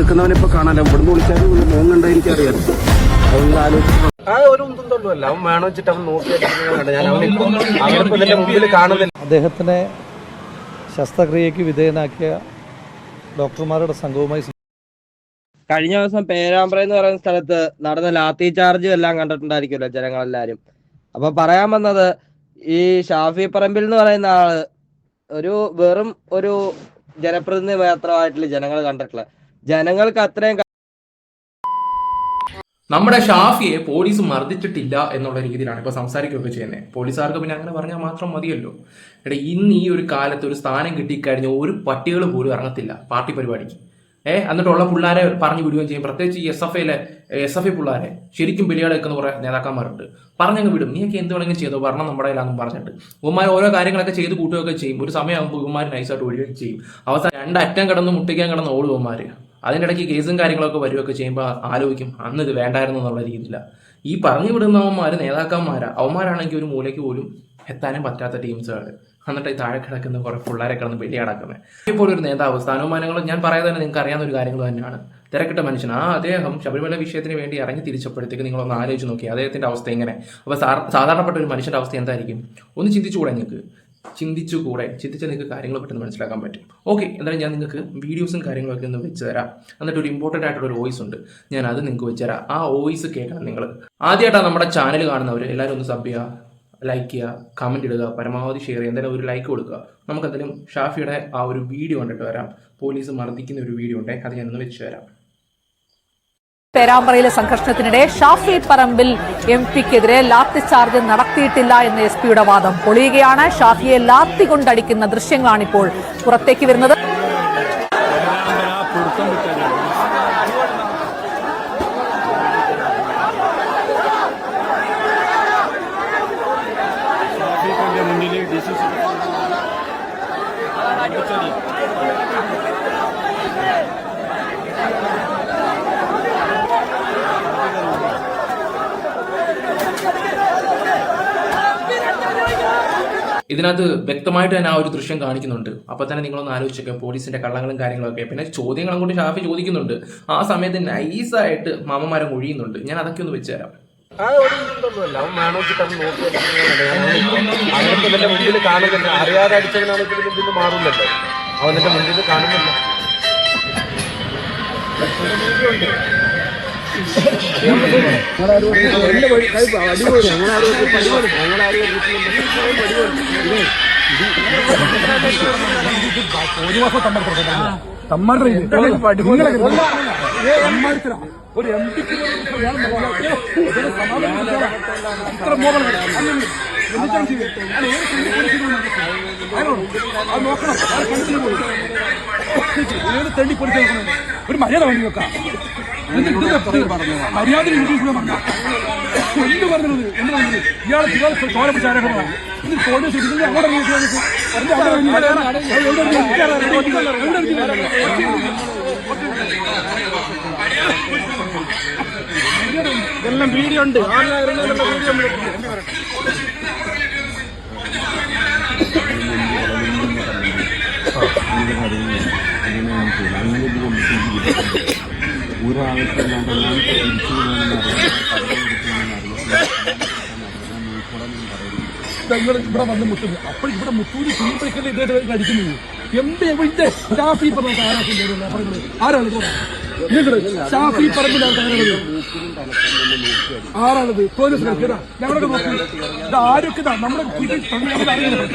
നിൽക്കുന്നവനെ ഇപ്പൊ കാണാനോ ഇവിടുന്ന് വിളിച്ചാലും മോൻ കണ്ട എനിക്കറിയാം. അതുകൊണ്ട് ആലോചിച്ചു ആ ഒരു ഒന്നും അവൻ വേണം വെച്ചിട്ട് അവൻ നോക്കിയാൽ ഞാൻ അവനെ മുമ്പിൽ കാണുന്നില്ല. അദ്ദേഹത്തിനെ ശസ്ത്രക്രിയക്ക് വിധേയനാക്കിയ ഡോക്ടർമാരുടെ സംഘവുമായി കഴിഞ്ഞ ദിവസം പേരാമ്പ്ര എന്ന് പറയുന്ന സ്ഥലത്ത് നടന്ന ലാത്തി ചാർജ് എല്ലാം കണ്ടിട്ടുണ്ടായിരിക്കുമല്ലോ ജനങ്ങളെല്ലാരും. അപ്പൊ പറയാൻ വന്നത് ഈ ഷാഫി പറമ്പിൽ എന്ന് പറയുന്ന ആൾ ഒരു വെറും ഒരു ജനപ്രതിനിധി മാത്രമായിട്ടുള്ള ജനങ്ങൾ കണ്ടിട്ടുള്ളത്. ജനങ്ങൾക്ക് അത്രയും നമ്മുടെ ഷാഫിയെ പോലീസ് മർദ്ദിച്ചിട്ടില്ല എന്നുള്ള രീതിയിലാണ് ഇപ്പോൾ സംസാരിക്കുകയൊക്കെ ചെയ്യുന്നത് പോലീസുകാർക്ക് പിന്നെ അങ്ങനെ പറഞ്ഞാൽ മാത്രം മതിയല്ലോ. എടാ ഇന്ന് ഈ ഒരു കാലത്ത് ഒരു സ്ഥാനം കിട്ടിക്കഴിഞ്ഞ ഒരു പട്ടികൾ പോലും ഇറങ്ങത്തില്ല പാർട്ടി പരിപാടിക്ക്. ഏ എന്നിട്ടുള്ള പിള്ളേരെ പറഞ്ഞു വിടുകയും ചെയ്യും. പ്രത്യേകിച്ച് ഈ എസ് എഫ് ഐയിലെ എസ് എഫ് ഐ പിള്ളേരെ ശരിക്കും ബലിയാടെക്കുന്ന കുറേ നേതാക്കന്മാരുണ്ട്. പറഞ്ഞങ്ങ് വിടും. നീയൊക്കെ എന്ത് വേണമെങ്കിലും ചെയ്തോ ഭരണം നമ്മുടെ കയ്യിലാണെന്ന് പറഞ്ഞിട്ട്. ഉമ്മമാർ ഓരോ കാര്യങ്ങളൊക്കെ ചെയ്ത് കൂട്ടുകയൊക്കെ ചെയ്യും. ഒരു സമയമാകുമ്പോൾ ഉമ്മമാർ നൈസായിട്ട് ഒഴിയുകയും ചെയ്യും. അവസാനം രണ്ടറ്റം കിടന്ന് മുട്ടിക്കാൻ കിടന്ന് ഓടും ഉമ്മാർ അതിന്റെ ഇടയ്ക്ക് കേസും കാര്യങ്ങളൊക്കെ വരികയൊക്കെ ചെയ്യുമ്പോൾ ആലോചിക്കും അന്ന് ഇത് വേണ്ടായിരുന്നു എന്നുള്ള രീതിയില്ല ഈ പറഞ്ഞു വിടുന്നവന്മാർ നേതാക്കന്മാരാ അവന്മാരാണെങ്കിൽ ഒരു മൂലയ്ക്ക് പോലും എത്താനും പറ്റാത്ത ടീംസുകൾ എന്നിട്ട് ഈ താഴെ കിടക്കുന്ന കുറേ പിള്ളേരെ കിടന്ന് വെളിയാടാക്കുന്നത് ഇപ്പോൾ ഒരു നേതാവ് സ്ഥാനമാനങ്ങളും ഞാൻ പറയാതെ തന്നെ നിങ്ങൾക്ക് അറിയാവുന്ന ഒരു കാര്യങ്ങൾ തന്നെയാണ്. തിരക്കിട്ട മനുഷ്യൻ ആ അദ്ദേഹം ശബരിമല വിഷയത്തിന് വേണ്ടി ഇറങ്ങി തിരിച്ചപ്പോഴത്തേക്ക് നിങ്ങളൊന്ന് ആലോചിച്ച് നോക്കി അദ്ദേഹത്തിന്റെ അവസ്ഥ എങ്ങനെ? അപ്പോൾ സാധാരണപ്പെട്ട ഒരു മനുഷ്യന്റെ അവസ്ഥ എന്തായിരിക്കും? ഒന്ന് ചിന്തിച്ചുകൂടെ നിങ്ങൾക്ക്? ചിന്തിച്ചുകൂടെ ചിന്തിച്ചാൽ നിങ്ങൾക്ക് കാര്യങ്ങൾ പെട്ടെന്ന് മനസ്സിലാക്കാൻ പറ്റും. ഓക്കെ എന്തായാലും ഞാൻ നിങ്ങൾക്ക് വീഡിയോസും കാര്യങ്ങളൊക്കെ ഒന്ന് വെച്ച് തരാം. എന്നിട്ട് ഒരു ഇമ്പോർട്ടന്റ് ആയിട്ടുള്ള ഒരു വോയിസ് ഉണ്ട്. ഞാൻ അത് നിങ്ങൾക്ക് വെച്ച് തരാം. ആ വോയിസ് കേൾക്കണം നിങ്ങൾ. ആദ്യമായിട്ടാണ് നമ്മുടെ ചാനൽ കാണുന്നവർ എല്ലാവരും ഒന്ന് സബ് ചെയ്യുക ലൈക്ക് ചെയ്യുക കമന്റ് ഇടുക പരമാവധി ഷെയർ ചെയ്യുക എന്തായാലും ഒരു ലൈക്ക് കൊടുക്കുക. നമുക്ക് എന്തായാലും ഷാഫിയുടെ ആ ഒരു വീഡിയോ കണ്ടിട്ട് വരാം. പോലീസ് മർദ്ദിക്കുന്ന ഒരു വീഡിയോ ഉണ്ട് അത് ഞാനൊന്ന് വെച്ച് തരാം. പേരാമ്പ്രയിലെ സംഘർഷത്തിനിടെ ഷാഫി പറമ്പിൽ എം പിക്കെതിരെ ലാത്തി ചാർജ് നടത്തിയിട്ടില്ല എന്ന എസ് പിയുടെ വാദം പൊളിയുകയാണ്. ഷാഫിയെ ലാത്തി കൊണ്ടടിക്കുന്ന ദൃശ്യങ്ങളാണ് ഇപ്പോൾ പുറത്തേക്ക് വരുന്നത്. ഇതിനകത്ത് വ്യക്തമായിട്ട് തന്നെ ആ ഒരു ദൃശ്യം കാണിക്കുന്നുണ്ട്. അപ്പൊ തന്നെ നിങ്ങളൊന്ന് ആലോചിച്ചൊക്കെ പോലീസിന്റെ കള്ളങ്ങളും കാര്യങ്ങളൊക്കെ. പിന്നെ ചോദ്യങ്ങളും കൊണ്ട് ഷാഫി ചോദിക്കുന്നുണ്ട്. ആ സമയത്ത് നൈസായിട്ട് മാമന്മാരെ ഒഴിയുന്നുണ്ട് ഞാൻ അതൊക്കെ ഒന്ന് വെച്ചുതരാം. തരാം ആ ഒരു ഇതൊന്നുമല്ല. അവൻ എന്റെ മുന്നിൽ അവൻ ഇതിന്റെ മുമ്പിൽ കാണുന്നില്ല അറിയാതെ അടിച്ചവനാണ് ഇതിന്റെ മുമ്പിൽ മാറുന്നില്ലല്ലോ അവൻ ഇതിന്റെ മുമ്പിൽ കാണുന്നില്ല ഒരു എം പിക്ക് ഇത്ര ഞാൻ ഏത് തെണ്ടി നോക്കണം ഒരു മര്യാദ വേണ്ടി വെക്കാം മര്യാദ ഇംഗ്ലീഷിൽ പറഞ്ഞ എന്ത് പറഞ്ഞത് എന്ത് പറഞ്ഞത് ഇയാൾ ഇയാൾ ചോര പിടിച്ച ആരോപണമാണ് ഇറങ്ങി വെച്ച് പറഞ്ഞ് അവിടെ? ഇതെല്ലാം വീഡിയോ ഉണ്ട് ആരെല്ലാം വീഡിയോ ഇവിടെ വന്ന് മുട്ടുന്നു. അപ്പോൾ ഇവിടെ മുത്തൂരി ചെയ്യുമ്പോഴേക്കല്ലേ ഇദ്ദേഹത്തെ അടിക്കുന്നത് എന്ത് ഇവിടെ ഷാഫി പറഞ്ഞ ആരാണ് ഷാഫി പറമ്പിലാണ് ആരാണത് പോലീസ് ഞങ്ങളൊക്കെ നോക്കി. ഇത് ആരൊക്കെ നമ്മുടെ വീട്ടിൽ തമ്മിൽ അറിയുന്നത്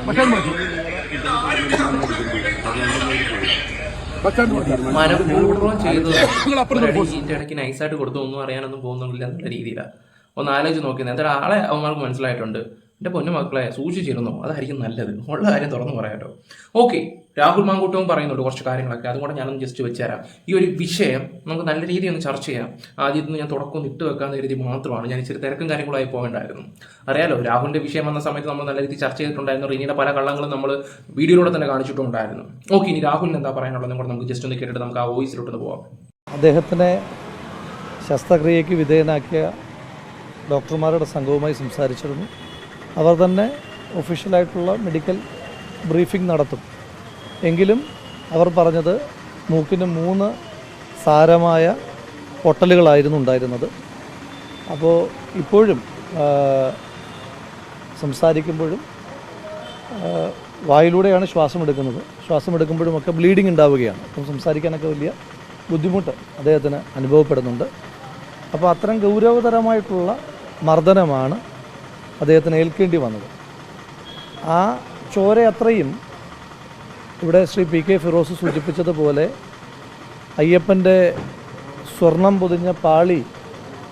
ഭക്ഷണം മനഃപൂർവം ചെയ്തത് ഇതിന്റെ ഇടയ്ക്ക് നൈസായിട്ട് കൊടുത്തു ഒന്നും അറിയാനൊന്നും പോകുന്നില്ല എന്നുള്ള രീതിയിലാണ് ഒന്ന് ആലോചിച്ച് നോക്കുന്നത് എന്തായാലും ആളെ അവന്മാർക്ക് മനസ്സിലായിട്ടുണ്ട്. എന്റെ പൊന്നു മക്കളെ സൂക്ഷിച്ചിരുന്നോ? അതായിരിക്കും നല്ലത്. ഉള്ള കാര്യം തുറന്നു പറയാട്ടോ. ഓക്കെ രാഹുൽ മാങ്കൂട്ടവും പറയുന്നുണ്ട് കുറച്ച് കാര്യങ്ങളൊക്കെ. അതും കൂടെ ഞാനൊന്ന് ജസ്റ്റ് വെച്ചുതരാം. ഈ ഒരു വിഷയം നമുക്ക് നല്ല രീതിയിൽ ഒന്ന് ചർച്ച ചെയ്യാം. ആദ്യം ഇത് ഞാൻ തുടക്കം ഇട്ട് വെക്കാന്ന് കരുതി മാത്രമാണ് ഞാൻ ഇച്ചിരി തിരക്കും കാര്യങ്ങളായി പോകേണ്ടായിരുന്നു. അറിയാലോ രാഹുലിന്റെ വിഷയം വന്ന സമയത്ത് നമ്മൾ നല്ല രീതിയിൽ ചർച്ച ചെയ്തിട്ടുണ്ടായിരുന്നു. റീനിയുടെ പല കള്ളങ്ങളും നമ്മൾ വീഡിയോയിലൂടെ തന്നെ കാണിച്ചിട്ടുണ്ടായിരുന്നു. ഓക്കെ ഇനി രാഹുലിന് എന്താ പറയാനുള്ളത് കൂടെ നമുക്ക് ജസ്റ്റ് ഒന്ന് കേട്ടിട്ട് നമുക്ക് ആ വോയിസിലോട്ട് പോവാം. അദ്ദേഹത്തിനെ ശസ്ത്രക്രിയയ്ക്ക് വിധേയനാക്കിയ ഡോക്ടർമാരുടെ സംഘവുമായി സംസാരിച്ചിരുന്നു. അവർ തന്നെ ഒഫീഷ്യലായിട്ടുള്ള മെഡിക്കൽ ബ്രീഫിംഗ് നടത്തും. എങ്കിലും അവർ പറഞ്ഞത് മൂക്കിന് മൂന്ന് സാരമായ പൊട്ടലുകളായിരുന്നു ഉണ്ടായിരുന്നത്. അപ്പോൾ ഇപ്പോഴും സംസാരിക്കുമ്പോഴും വായിലൂടെയാണ് ശ്വാസം എടുക്കുന്നത് ശ്വാസം എടുക്കുമ്പോഴും ഒക്കെ ബ്ലീഡിങ് ഉണ്ടാവുകയാണ്. അപ്പം സംസാരിക്കാനൊക്കെ വലിയ ബുദ്ധിമുട്ട് അദ്ദേഹത്തിന് അനുഭവപ്പെടുന്നുണ്ട്. അപ്പോൾ അത്തരം ഗൗരവതരമായിട്ടുള്ള മർദ്ദനമാണ് അദ്ദേഹത്തിന് ഏൽക്കേണ്ടി വന്നത്. ആ ചോര അത്രയും ഇവിടെ ശ്രീ പി കെ ഫിറോസ് സൂചിപ്പിച്ചതുപോലെ അയ്യപ്പന്റെ സ്വർണം പൊതിഞ്ഞ പാളി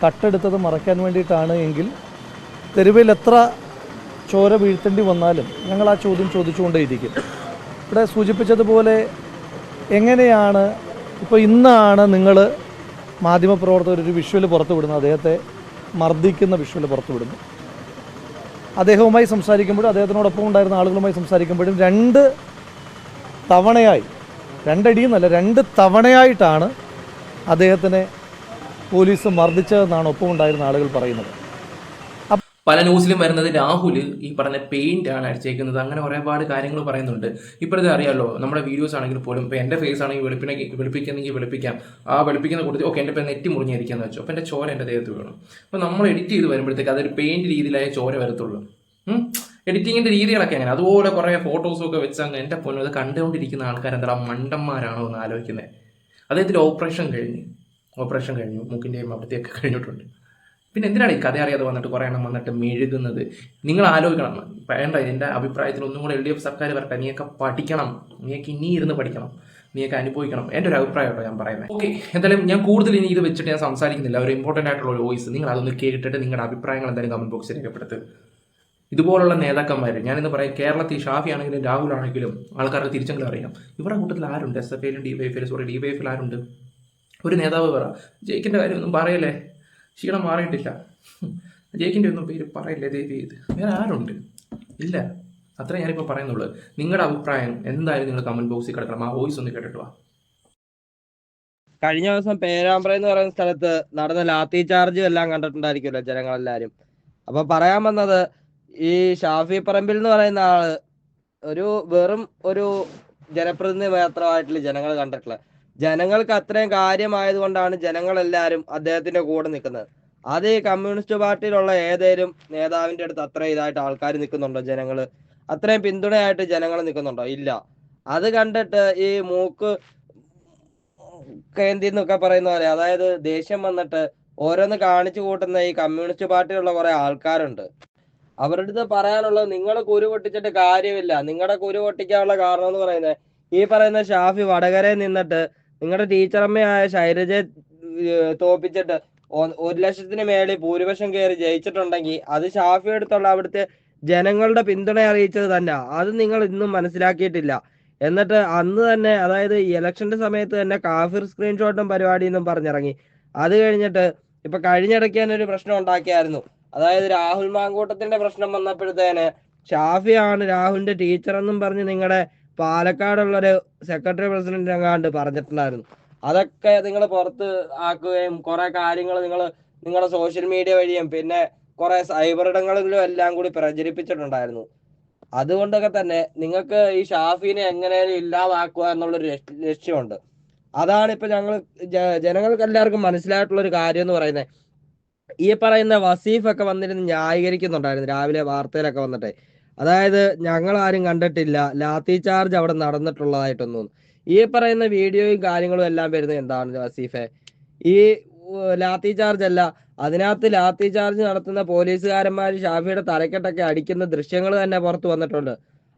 തട്ടെടുത്തത് മറയ്ക്കാൻ വേണ്ടിയിട്ടാണ് എങ്കിൽ തെരുവിൽ എത്ര ചോര വീഴ്ത്തേണ്ടി വന്നാലും ഞങ്ങൾ ആ ചോദ്യം ചോദിച്ചുകൊണ്ടേയിരിക്കും. ഇവിടെ സൂചിപ്പിച്ചതുപോലെ എങ്ങനെയാണ് ഇപ്പോൾ ഇന്നാണ് നിങ്ങൾ മാധ്യമപ്രവർത്തകർ ഒരു വിഷ്വൽ പുറത്തു വിടുന്നത്. അദ്ദേഹത്തെ മർദ്ദിക്കുന്ന വിഷ്വൽ പുറത്തുവിടുന്നു അദ്ദേഹവുമായി സംസാരിക്കുമ്പോഴും അദ്ദേഹത്തിനോടൊപ്പം ഉണ്ടായിരുന്ന ആളുകളുമായി സംസാരിക്കുമ്പോഴും രണ്ട് തവണയായി രണ്ടടിയെന്നല്ല രണ്ട് തവണയായിട്ടാണ് അദ്ദേഹത്തിനെ പോലീസ് മർദ്ദിച്ചതെന്നാണ് ഒപ്പമുണ്ടായിരുന്ന ആളുകൾ പറയുന്നത്. പല ന്യൂസിലും വരുന്നത് രാഹുൽ ഈ പറഞ്ഞ പെയിന്റ് ആണ് അടിച്ചേക്കുന്നത്. അങ്ങനെ ഒരുപാട് കാര്യങ്ങൾ പറയുന്നുണ്ട്. ഇപ്പോഴത്തെ അറിയാലോ നമ്മുടെ വീഡിയോസ് ആണെങ്കിൽ പോലും ഇപ്പോൾ എന്റെ ഫേസ് ആണെങ്കിൽ വെളുപ്പിനെ വെളുപ്പിക്കുന്നെങ്കിൽ വെളുപ്പിക്കാം. ആ വെളുപ്പിക്കുന്ന കൂട്ടത്തിൽ ഓക്കെ എന്റെ ഇപ്പം നെറ്റി മുറിഞ്ഞിരിക്കാന്ന് വെച്ചു. അപ്പോൾ എന്റെ ചോര എന്റെ ദേഹത്ത് വീണു. അപ്പോൾ നമ്മൾ എഡിറ്റ് ചെയ്ത് വരുമ്പോഴത്തേക്ക് അതൊരു പെയിന്റ് രീതിയിലായ ചോര വരത്തുള്ളൂ. എഡിറ്റിങ്ങിന്റെ രീതികളൊക്കെ അങ്ങനെ അതുപോലെ കുറേ ഫോട്ടോസും ഒക്കെ വെച്ച് അങ്ങ് എന്റെ പൊന്നു അത് കണ്ടുകൊണ്ടിരിക്കുന്ന ആൾക്കാർ എന്താ മണ്ടന്മാരാണോ എന്ന് ആലോചിക്കുന്നത് അദ്ദേഹത്തിന്റെ ഓപ്പറേഷൻ കഴിഞ്ഞ് ഓപ്പറേഷൻ കഴിഞ്ഞു മൂക്കിന്റെയും അവിടത്തെയൊക്കെ കഴിഞ്ഞിട്ടുണ്ട്. പിന്നെ എന്തിനാണ് ഈ കഥ അറിയാതെ വന്നിട്ട് കുറേ എണ്ണം വന്നിട്ട് മെഴുകുന്നത്? നിങ്ങൾ ആലോചിക്കണം. വേണ്ട എന്റെ അഭിപ്രായത്തിൽ ഒന്നും കൂടെ എൽ ഡി എഫ് സർക്കാർ വരട്ടെ. നീയൊക്കെ പഠിക്കണം. നീയൊക്കെ ഇനി ഇരുന്ന് പഠിക്കണം. നീയൊക്കെ അനുഭവിക്കണം. എന്റെ ഒരു അഭിപ്രായം കേട്ടോ ഞാൻ പറയുന്നത്. ഓക്കെ എന്തായാലും ഞാൻ കൂടുതൽ ഇനി ഇത് വെച്ചിട്ട് ഞാൻ സംസാരിക്കുന്നില്ല. ഒരു ഇമ്പോർട്ടന്റ് ആയിട്ടുള്ള ഒരു വോയിസ് നിങ്ങൾ അതൊന്ന് കേട്ടിട്ട് നിങ്ങളുടെ അഭിപ്രായങ്ങൾ എന്തായാലും കമന്റ് ബോക്സിൽ രേഖപ്പെടുത്തുക ഇതുപോലുള്ള നേതാക്കന്മാർ ഞാനിന്ന് പറയാം കേരളത്തിൽ ഷാഫി ആണെങ്കിലും രാഹുൽ ആണെങ്കിലും ആൾക്കാർക്ക് തിരിച്ചെങ്കിലും അറിയാം. ഇവരുടെ കൂട്ടത്തിൽ ആരുണ്ട്? S F ഐയിലും D Y F sorry D Y എഫിൽ ആരുണ്ട്? ഒരു നേതാവ് പറ. ജയിക്കിന്റെ കാര്യമൊന്നും പറയല്ലേ? ക്ഷീണം മാറിയിട്ടില്ല ജയിക്കിന്റെ ഒന്നും പേര് പറയില്ലേ ദേവി? ഇത് വേറെ ആരുണ്ട്? ഇല്ല. അത്ര ഞാനിപ്പോൾ പറയുന്നുള്ളൂ. നിങ്ങളുടെ അഭിപ്രായം എന്തായാലും നിങ്ങൾ കമന്റ് ബോക്സിൽ കിടക്കണം. ആ വോയിസ് ഒന്ന് കേട്ടിട്ട് വാ. കഴിഞ്ഞ ദിവസം പേരാമ്പ്ര എന്ന് പറയുന്ന സ്ഥലത്ത് നടന്ന ലാത്തി ചാർജും എല്ലാം കണ്ടിട്ടുണ്ടായിരിക്കുമല്ലോ ജനങ്ങളെല്ലാരും. അപ്പൊ പറയാൻ വന്നത് ഈ ഷാഫി പറമ്പിൽ എന്ന് പറയുന്ന ആൾ ഒരു വെറും ഒരു ജനപ്രതിനിധി മാത്രമായിട്ടുള്ള ജനങ്ങൾ കണ്ടിട്ടുള്ളത് ജനങ്ങൾക്ക് അത്രയും കാര്യമായത് കൊണ്ടാണ് ജനങ്ങളെല്ലാരും അദ്ദേഹത്തിന്റെ കൂടെ നിൽക്കുന്നത്. അത് ഈ കമ്മ്യൂണിസ്റ്റ് പാർട്ടിയിലുള്ള ഏതേലും നേതാവിന്റെ അടുത്ത് അത്ര ഇതായിട്ട് ആൾക്കാർ നിൽക്കുന്നുണ്ടോ ജനങ്ങൾ? അത്രയും പിന്തുണയായിട്ട് ജനങ്ങൾ നിൽക്കുന്നുണ്ടോ? ഇല്ല. അത് കണ്ടിട്ട് ഈ മൂക്ക് കേന്ദ്രി എന്നൊക്കെ പറയുന്ന പോലെ അതായത് ദേഷ്യം വന്നിട്ട് ഓരോന്ന് കാണിച്ചു കൂട്ടുന്ന ഈ കമ്മ്യൂണിസ്റ്റ് പാർട്ടിയിലുള്ള കുറെ ആൾക്കാരുണ്ട്. അവരുടെ അടുത്ത് പറയാനുള്ളത് നിങ്ങൾ കുരു പൊട്ടിച്ചിട്ട് കാര്യമില്ല. നിങ്ങളുടെ കുരു പൊട്ടിക്കാനുള്ള കാരണം എന്ന് പറയുന്നത് ഈ പറയുന്ന ഷാഫി വടകരയിൽ നിന്നിട്ട് നിങ്ങളുടെ ടീച്ചറമ്മയായ ശൈലജയെ തോപ്പിച്ചിട്ട് ഒരു ലക്ഷത്തിന് മേളിൽ ഭൂരിപക്ഷം കയറി ജയിച്ചിട്ടുണ്ടെങ്കിൽ അത് ഷാഫി അടുത്തുള്ള അവിടുത്തെ ജനങ്ങളുടെ പിന്തുണ അറിയിച്ചത് തന്നെ. അത് നിങ്ങൾ ഇന്നും മനസ്സിലാക്കിയിട്ടില്ല. എന്നിട്ട് അന്ന് തന്നെ അതായത് ഇലക്ഷന്റെ സമയത്ത് തന്നെ കാഫിർ സ്ക്രീൻഷോട്ടും പരിപാടിയെന്നും പറഞ്ഞിറങ്ങി. അത് കഴിഞ്ഞിട്ട് ഇപ്പൊ കഴിഞ്ഞിടയ്ക്ക് തന്നെ ഒരു പ്രശ്നം ഉണ്ടാക്കിയായിരുന്നു. അതായത് രാഹുൽ മാങ്കൂട്ടത്തിന്റെ പ്രശ്നം വന്നപ്പോഴത്തേന് ആണ് രാഹുലിന്റെ ടീച്ചർ എന്നും പറഞ്ഞ് നിങ്ങളുടെ പാലക്കാടുള്ളൊരു സെക്രട്ടറി പ്രസിഡന്റ് എങ്ങാണ്ട് പറഞ്ഞിട്ടുണ്ടായിരുന്നു. അതൊക്കെ നിങ്ങൾ പുറത്ത് ആക്കുകയും കുറെ കാര്യങ്ങൾ നിങ്ങൾ നിങ്ങളുടെ സോഷ്യൽ മീഡിയ വഴിയും പിന്നെ കുറെ സൈബർ ഇടങ്ങളിലും എല്ലാം കൂടി പ്രചരിപ്പിച്ചിട്ടുണ്ടായിരുന്നു. അതുകൊണ്ടൊക്കെ തന്നെ നിങ്ങൾക്ക് ഈ ഷാഫിനെ എങ്ങനെയും ഇല്ലാതാക്കുക എന്നുള്ളൊരു ലക്ഷ്യ- ലക്ഷ്യമുണ്ട്. അതാണ് ഇപ്പൊ ഞങ്ങൾ ജനങ്ങൾക്ക് എല്ലാവർക്കും മനസ്സിലായിട്ടുള്ള ഒരു കാര്യം എന്ന് പറയുന്നത് ഈ പറയുന്ന വസീഫ് ഒക്കെ വന്നിരുന്ന് ന്യായീകരിക്കുന്നുണ്ടായിരുന്നു. രാവിലെ വാർത്തയിലൊക്കെ വന്നിട്ട്. അതായത് ഞങ്ങൾ ആരും കണ്ടിട്ടില്ല. ലാത്തി ചാർജ് അവിടെ നടന്നിട്ടുള്ളതായിട്ടൊന്നും. ഈ പറയുന്ന വീഡിയോയും കാര്യങ്ങളും എല്ലാം വരുന്നത് എന്താണ് വസീഫെ? ഈ ലാത്തി ചാർജ് അല്ല. അതിനകത്ത് ലാത്തി ചാർജ് നടത്തുന്ന പോലീസുകാരന്മാർ ഷാഫിയുടെ തലക്കെട്ടൊക്കെ അടിക്കുന്ന ദൃശ്യങ്ങൾ തന്നെ പുറത്തു വന്നിട്ടുണ്ട്.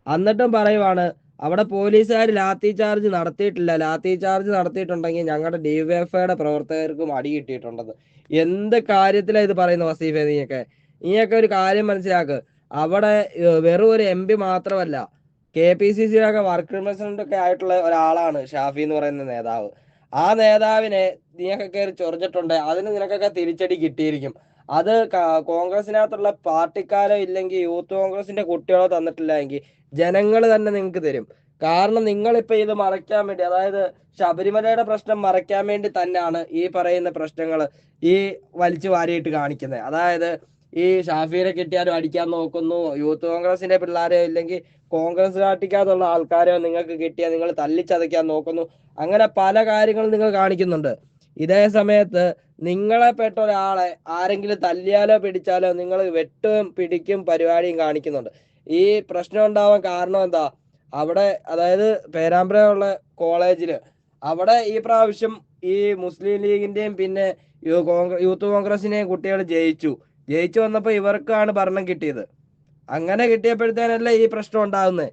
എന്നിട്ടും പറയുവാണ് അവിടെ പോലീസുകാർ ലാത്തി ചാർജ് നടത്തിയിട്ടില്ല. ലാത്തി ചാർജ് നടത്തിയിട്ടുണ്ടെങ്കിൽ ഞങ്ങളുടെ ഡിവൈഎഫ്ഐയുടെ പ്രവർത്തകർക്കും അടി കിട്ടിയിട്ടുണ്ടെന്ന്. എന്ത് കാര്യത്തിലാണ് ഇത് പറയുന്നത് വസീഫെ നീയൊക്കെ? നീയൊക്കെ ഒരു കാര്യം മനസ്സിലാക്ക്. അവിടെ വെറും ഒരു എം പി മാത്രമല്ല കെ പി സി സിയുടെ വർക്ക് പ്രസിഡന്റ് ഒക്കെ ആയിട്ടുള്ള ഒരാളാണ് ഷാഫി എന്ന് പറയുന്ന നേതാവ്. ആ നേതാവിനെ നീയൊക്കെ കയറി ചൊറിഞ്ഞിട്ടുണ്ട്. അതിന് നിനക്കൊക്കെ തിരിച്ചടി കിട്ടിയിരിക്കും. അത് കോൺഗ്രസിനകത്തുള്ള പാർട്ടിക്കാരോ ഇല്ലെങ്കിൽ യൂത്ത് കോൺഗ്രസിന്റെ കുട്ടികളോ തന്നിട്ടില്ല എങ്കിൽ ജനങ്ങൾ തന്നെ നിങ്ങൾക്ക് തരും. കാരണം നിങ്ങളിപ്പോൾ ഇത് മറയ്ക്കാൻ വേണ്ടി അതായത് ശബരിമലയുടെ പ്രശ്നം മറയ്ക്കാൻ വേണ്ടി തന്നെയാണ് ഈ പറയുന്ന പ്രശ്നങ്ങൾ ഈ വലിച്ചു വാരിയിട്ട് കാണിക്കുന്നത് അതായത് ഈ ഷാഫിനെ കിട്ടിയാലും അടിക്കാൻ നോക്കുന്നു യൂത്ത് കോൺഗ്രസിന്റെ പിള്ളേരെയോ ഇല്ലെങ്കിൽ കോൺഗ്രസ് പാർട്ടിക്കകത്തുള്ള ആൾക്കാരെയോ നിങ്ങൾക്ക് കിട്ടിയാൽ നിങ്ങൾ തല്ലിച്ചതയ്ക്കാൻ നോക്കുന്നു. അങ്ങനെ പല കാര്യങ്ങളും നിങ്ങൾ കാണിക്കുന്നുണ്ട്. ഇതേ സമയത്ത് നിങ്ങളെ പെട്ട ഒരാളെ ആരെങ്കിലും തല്ലിയാലോ പിടിച്ചാലോ നിങ്ങൾ വെട്ടും പിടിക്കും പരിപാടിയും കാണിക്കുന്നുണ്ട്. ഈ പ്രശ്നം ഉണ്ടാവാൻ കാരണം എന്താ? അവിടെ അതായത് പേരാമ്പ്രയുള്ള കോളേജിൽ അവിടെ ഈ പ്രാവശ്യം ഈ മുസ്ലിം ലീഗിന്റെയും പിന്നെ യൂത്ത് കോൺഗ്രസിന്റെയും കുട്ടികൾ ജയിച്ചു. ജയിച്ചു വന്നപ്പോൾ ഇവർക്കാണ് ഭരണം കിട്ടിയത്. അങ്ങനെ കിട്ടിയപ്പോഴത്തേനല്ലേ ഈ പ്രശ്നം ഉണ്ടാകുന്നത്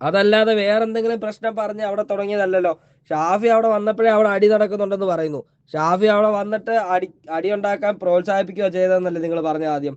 അതല്ലാതെ വേറെന്തെങ്കിലും പ്രശ്നം പറഞ്ഞ് അവിടെ തുടങ്ങിയതല്ലല്ലോ. ഷാഫി അവിടെ വന്നപ്പോഴേ അവിടെ അടി നടക്കുന്നുണ്ടെന്ന് പറയുന്നു. ഷാഫി അവിടെ വന്നിട്ട് അടി അടി ഉണ്ടാക്കാൻ പ്രോത്സാഹിപ്പിക്കുകയോ ചെയ്തതെന്നല്ലേ നിങ്ങൾ പറഞ്ഞ ആദ്യം.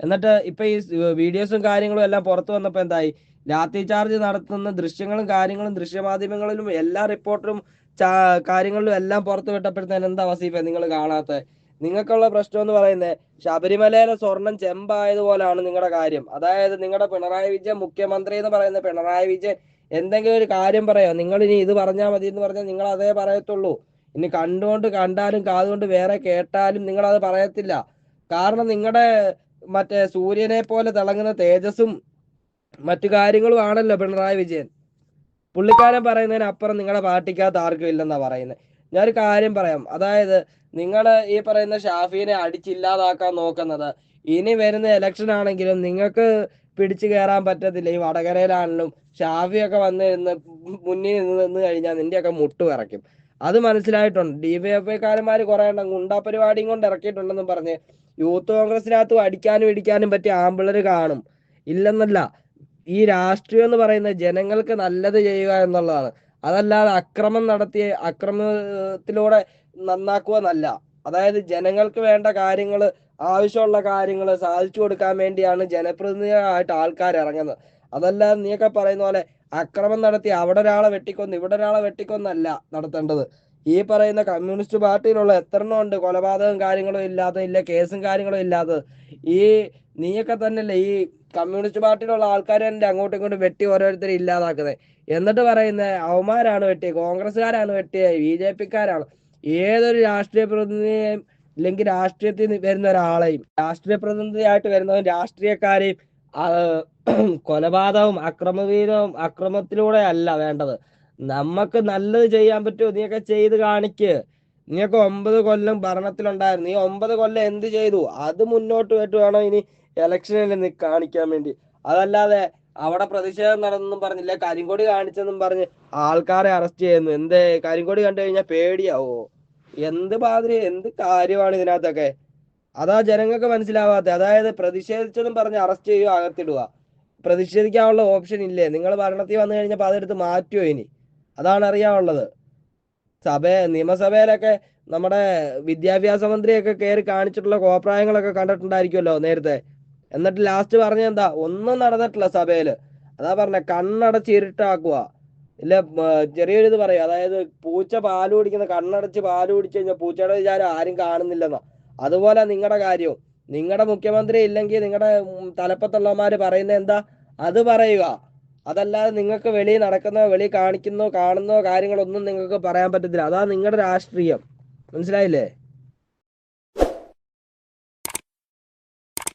എന്നിട്ട് ഇപ്പൊ ഈ വീഡിയോസും കാര്യങ്ങളും എല്ലാം പുറത്തു വന്നപ്പോ എന്തായി? ലാത്തി ചാർജ് നടത്തുന്ന ദൃശ്യങ്ങളും കാര്യങ്ങളും ദൃശ്യമാധ്യമങ്ങളിലും എല്ലാ റിപ്പോർട്ടറും ചാ- കാര്യങ്ങളിലും എല്ലാം പുറത്തു വിട്ടപ്പെടുത്താൻ എന്താ വസീഫ നിങ്ങൾ കാണാത്ത? നിങ്ങൾക്കുള്ള പ്രശ്നം എന്ന് പറയുന്നത് ശബരിമലയിലെ സ്വർണം ചെമ്പായതുപോലാണ് നിങ്ങളുടെ കാര്യം. അതായത് നിങ്ങളുടെ പിണറായി വിജയൻ മുഖ്യമന്ത്രി എന്ന് പറയുന്ന പിണറായി വിജയൻ എന്തെങ്കിലും ഒരു കാര്യം പറയോ? നിങ്ങൾ ഇനി ഇത് പറഞ്ഞാൽ മതി എന്ന് പറഞ്ഞാൽ നിങ്ങൾ അതേ പറയത്തുള്ളൂ. ഇനി കണ്ടുകൊണ്ട് കണ്ടാലും കാതുകൊണ്ട് വേറെ കേട്ടാലും നിങ്ങൾ അത് പറയത്തില്ല. കാരണം നിങ്ങളുടെ മറ്റേ സൂര്യനെ പോലെ തിളങ്ങുന്ന തേജസ്സും മറ്റു കാര്യങ്ങളും ആണല്ലോ പിണറായി വിജയൻ. പുള്ളിക്കാരൻ പറയുന്നതിന് അപ്പുറം നിങ്ങളുടെ പാർട്ടിക്കകത്ത് ആർക്കും ഇല്ലെന്നാ പറയുന്നത് ഞാനൊരു കാര്യം പറയാം. അതായത് നിങ്ങൾ ഈ പറയുന്ന ഷാഫിനെ അടിച്ചില്ലാതാക്കാൻ നോക്കുന്നത് ഇനി വരുന്ന ഇലക്ഷൻ ആണെങ്കിലും നിങ്ങൾക്ക് പിടിച്ചു കയറാൻ പറ്റത്തില്ല. ഈ വടകരയിലാണെങ്കിലും ഷാഫിയൊക്കെ വന്ന് നിന്ന് മുന്നിൽ നിന്ന് നിന്ന് കഴിഞ്ഞാൽ നിന്റെയൊക്കെ മുട്ടു ഇറക്കും അത് മനസ്സിലായിട്ടുണ്ട്. ഡി വൈ എഫ് ഐക്കാരന്മാർ കുറെ എണ്ണം ഗുണ്ടാ പരിപാടിയും കൊണ്ട് ഇറക്കിയിട്ടുണ്ടെന്നും പറഞ്ഞ് യൂത്ത് കോൺഗ്രസിനകത്തും അടിക്കാനും ഇടിക്കാനും പറ്റിയ ആമ്പിളർ കാണും. ഇല്ലെന്നല്ല. ഈ രാഷ്ട്രീയം എന്ന് പറയുന്നത് ജനങ്ങൾക്ക് നല്ലത് ചെയ്യുക എന്നുള്ളതാണ്. അതല്ലാതെ അക്രമം നടത്തി അക്രമത്തിലൂടെ നന്നാക്കുക എന്നല്ല അതായത് ജനങ്ങൾക്ക് വേണ്ട കാര്യങ്ങൾ ആവശ്യമുള്ള കാര്യങ്ങൾ സാധിച്ചു കൊടുക്കാൻ വേണ്ടിയാണ് ജനപ്രതിനിധികളായിട്ട് ആൾക്കാർ ഇറങ്ങുന്നത്. അതല്ലാതെ നീയൊക്കെ പറയുന്ന പോലെ അക്രമം നടത്തി അവിടെ ഒരാളെ വെട്ടിക്കൊന്ന് ഇവിടെ ഒരാളെ വെട്ടിക്കൊന്നല്ല നടത്തേണ്ടത്. ഈ പറയുന്ന കമ്മ്യൂണിസ്റ്റ് പാർട്ടിയിലുള്ള എത്രണ്ണം ഉണ്ട് കൊലപാതകം കാര്യങ്ങളും ഇല്ലാതെ ഇല്ല കേസും കാര്യങ്ങളും ഇല്ലാതെ. ഈ നീയൊക്കെ തന്നെയല്ലേ ഈ കമ്മ്യൂണിസ്റ്റ് പാർട്ടിയിലുള്ള ആൾക്കാർ തന്നെ അങ്ങോട്ടും ഇങ്ങോട്ടും വെട്ടി ഓരോരുത്തരെ ഇല്ലാതാക്കുന്നത് എന്നിട്ട് പറയുന്നത് അവന്മാരാണ് വെട്ടിയത് കോൺഗ്രസ്സുകാരാണ് വെട്ടിയത് ബി ജെ പിക്കാരാണ്. ഏതൊരു രാഷ്ട്രീയ പ്രതിനിധിയെയും ഇല്ലെങ്കിൽ രാഷ്ട്രീയത്തിൽ വരുന്ന ഒരാളെയും രാഷ്ട്രീയ പ്രതിനിധിയായിട്ട് വരുന്നവൻ രാഷ്ട്രീയക്കാരെയും കൊലപാതകവും അക്രമവീരവും അക്രമത്തിലൂടെ അല്ല വേണ്ടത്. നമുക്ക് നല്ലത് ചെയ്യാൻ പറ്റുമോ നീയൊക്കെ ചെയ്ത് കാണിക്ക്. നീയൊക്കെ ഒമ്പത് കൊല്ലം ഭരണത്തിലുണ്ടായിരുന്നു. നീ ഒമ്പത് കൊല്ലം എന്ത് ചെയ്തു? അത് മുന്നോട്ട് വെട്ട് വേണം ഇനി ഇലക്ഷനിൽ നിന്ന് കാണിക്കാൻ വേണ്ടി. അതല്ലാതെ അവിടെ പ്രതിഷേധം നടന്നെന്നും പറഞ്ഞില്ല കരിങ്കൊടി കാണിച്ചെന്നും പറഞ്ഞ് ആൾക്കാരെ അറസ്റ്റ് ചെയ്യുന്നു. എന്ത്? കരിങ്കൊടി കണ്ടു കഴിഞ്ഞാൽ പേടിയാവോ? എന്ത് മാതിരി എന്ത് കാര്യമാണ് ഇതിനകത്തൊക്കെ? അതാ ജനങ്ങൾക്ക് മനസ്സിലാവാത്ത. അതായത് പ്രതിഷേധിച്ചെന്നും പറഞ്ഞ് അറസ്റ്റ് ചെയ്യുക അകത്തിടുക. പ്രതിഷേധിക്കാനുള്ള ഓപ്ഷൻ ഇല്ലേ? നിങ്ങൾ ഭരണത്തിൽ വന്നു കഴിഞ്ഞപ്പോൾ അതെടുത്ത് മാറ്റുമോ ഇനി? അതാണ് അറിയാനുള്ളത്. സഭ നിയമസഭയിലൊക്കെ നമ്മുടെ വിദ്യാഭ്യാസ മന്ത്രിയൊക്കെ കയറി കാണിച്ചിട്ടുള്ള കോപ്രായങ്ങളൊക്കെ കണ്ടിട്ടുണ്ടായിരിക്കുമല്ലോ നേരത്തെ. എന്നിട്ട് ലാസ്റ്റ് പറഞ്ഞ എന്താ? ഒന്നും നടന്നിട്ടില്ല സഭയിൽ. അതാ പറഞ്ഞ കണ്ണടച്ച് ഇരുട്ടാക്കുക ഇല്ല ചെറിയൊരു ഇത് പറയും. അതായത് പൂച്ച പാൽ കുടിക്കുന്ന കണ്ണടച്ച് പാൽ കുടിച്ചു കഴിഞ്ഞാൽ പൂച്ചയുടെ വിചാരം ആരും കാണുന്നില്ലെന്നാ. അതുപോലെ നിങ്ങളുടെ കാര്യവും നിങ്ങളുടെ മുഖ്യമന്ത്രി ഇല്ലെങ്കിൽ നിങ്ങളുടെ തലപ്പത്തുള്ളമാര് പറയുന്ന എന്താ? അത് പറയുക. അതല്ലാതെ നിങ്ങൾക്ക് വെളിയിൽ നടക്കുന്നോ വെളി കാണിക്കുന്നോ കാണുന്നോ കാര്യങ്ങളൊന്നും നിങ്ങൾക്ക് പറയാൻ പറ്റത്തില്ല. അതാ നിങ്ങളുടെ രാഷ്ട്രീയം. മനസ്സിലായില്ലേ?